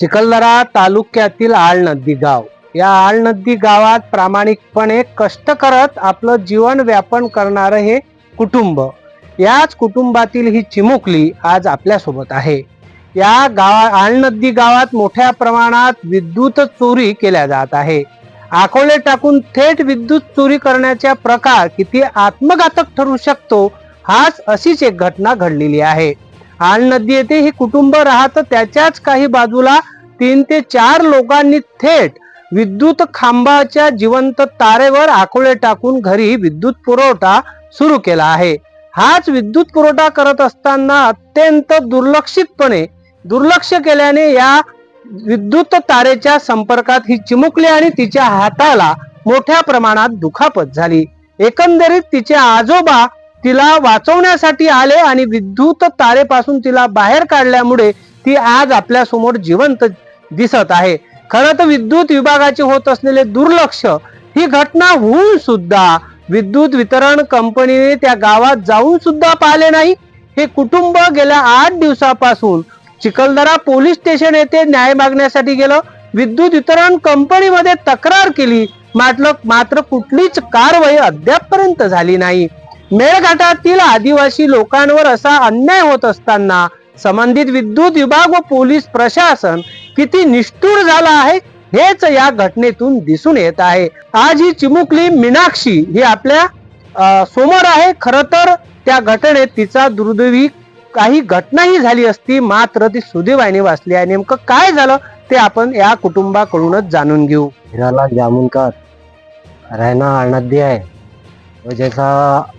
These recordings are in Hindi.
चिखलदरा तालुक्यातील आळनद्दी गाव. या आळनद्दी गावात प्रामाणिकपणे कष्ट करत आपलं जीवन व्यापन करणारं हे कुटुंब. याच कुटुंबातील ही चिमुकली आज आपल्यासोबत आहे. या गावा आळनद्दी गावात मोठ्या प्रमाणात विद्युत चोरी केल्या जात आहे. आकोले टाकून थेट विद्युत चोरी करण्याचा प्रकार किती आत्मघातक ठरू शकतो हाच अशीच एक घटना घडलेली आहे. आळ नदी येथे हे कुटुंब राहत. त्याच्याच काही बाजूला तीन ते चार लोकांनी थेट विद्युत खांबाच्या जिवंत तारेवर आकोळे टाकून घरी विद्युत पुरवठा सुरू केला आहे. हाच विद्युत पुरवठा करत असताना अत्यंत दुर्लक्षितपणे दुर्लक्ष केल्याने या विद्युत तारेच्या संपर्कात ही चिमुकली आणि तिच्या हाताला मोठ्या प्रमाणात दुखापत झाली. एकंदरीत तिचे आजोबा तिला वाचवण्यासाठी आले आणि विद्युत तारेपासून तिला बाहेर काढल्यामुळे ती आज आपल्यासमोर जिवंत दिसत आहे. खरं तर विद्युत विभागाचे होत असलेले दुर्लक्ष ही घटना होऊन सुद्धा विद्युत वितरण कंपनीने त्या गावात जाऊन सुद्धा पाहिले नाही. हे कुटुंब गेल्या आठ दिवसापासून चिखलदरा पोलीस स्टेशन येथे न्याय मागण्यासाठी गेलं. विद्युत वितरण कंपनीमध्ये तक्रार केली. मात्र मात्र कुठलीच कारवाई अद्यापपर्यंत झाली नाही. मेळघाटातील आदिवासी लोकांवर असा अन्याय होत असताना संबंधित विद्युत विभाग व पोलीस प्रशासन किती निष्ठूर झाला आहे हेच या घटनेतून दिसून येत आहे. आज ही चिमुकली मीनाक्षी ही आपल्यासमोर आहे. खर तर त्या घटनेत तिचा दुर्दैवी काही घटनाही झाली असती मात्र ती सुदैवाने वाचली आहे. नेमकं काय झालं ते आपण या कुटुंबाकडूनच जाणून घेऊ. हीरालाल जामुनकर रहना नदी आहे. वो जैसा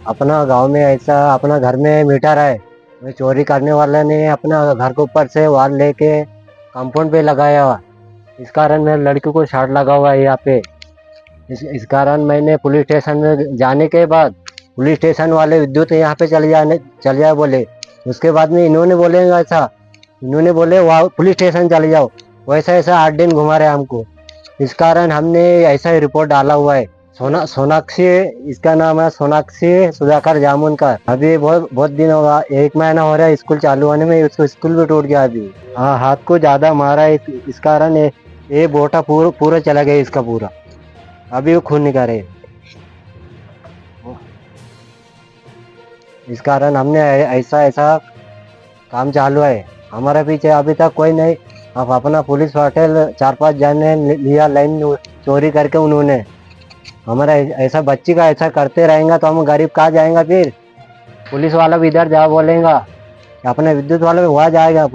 अपना गाँव में, ऐसा अपना घर में मीटर है वो चोरी करने वाले ने अपना घर के ऊपर से वार लेके कंपाउंड पे लगाया हुआ। इस कारण मेरे लड़की को शार्ट लगा हुआ है यहाँ पे। इस इस कारण मैंने पुलिस स्टेशन में जाने के बाद, पुलिस स्टेशन वाले विद्युत यहाँ पे चले जाने, चले जाए बोले। उसके बाद में इन्होंने बोले, ऐसा, इन्होंने बोले, वहाँ, पुलिस स्टेशन चले जाओ। वैसा ऐसा आठ दिन घुमा रहे हमको। इस कारण हमने ऐसा ही रिपोर्ट डाला हुआ है। सोना सोनाक्षी इसका नाम है सोनाक्षी सुधाकर जामुन का अभी बहुत बहुत दिन होगा एक महीना हो रहा है स्कूल चालू होने में उसको स्कूल भी टूट गया अभी। हाँ हाथ को ज़्यादा मारा है इस, कारण ये, बोटा पूरा पूरा चला गया इसका पूरा। अभी वो खून निकाल। रहे इस कारण हमने ऐसा ऐसा काम चालू है। हमारे पीछे अभी तक कोई नहीं अब अपना पुलिस होटल चार पाँच जने लि- लिया लाइन चोरी करके उन्होंने। हमारा ऐसा बच्ची का ऐसा करते रहेंगे तो हम गरीब कहाँ जाएँगे फिर? पुलिस वाला भी इधर जा बोलेगा। अपने विद्युत वाला भी वहाँ जाएगा।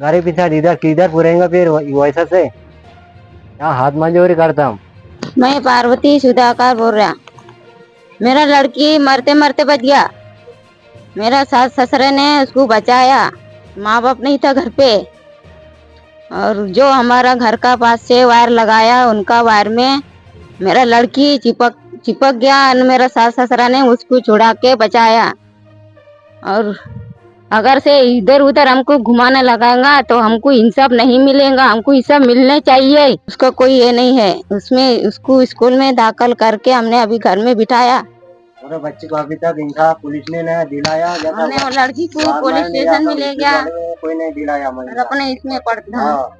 गरीब इधर इधर किधर पुरेंगे फिर वैसा से। यहाँ हाथ मजूरी करता हूँ मैं पार्वती सुधाकर बोल रहा। मेरा लड़की मरते मरते बच गया। मेरा सास ससुरे ने उसको बचाया। माँ बाप नहीं था घर पे। और जो हमारा घर का पास से वायर लगाया, उनका वायर में मेरा लड़की चिपक चिपक गया और मेरा सास ससुरा ने उसको छुड़ा के बचाया। और अगर से इधर उधर हमको घुमाने लगाएगा तो हमको इंसाफ नहीं मिलेगा हमको इंसाफ मिलने चाहिए। उसका कोई ये नहीं है। उसमें उसको स्कूल में दाखिल करके हमने अभी घर में बिठाया। बच्चे को अभी तक इंसाफ पुलिस ने नहीं दिलाया हमने लड़की को पुलिस स्टेशन था, में ले गया। कोई नहीं दिलाया अपने इसमें पढ़ हाँ।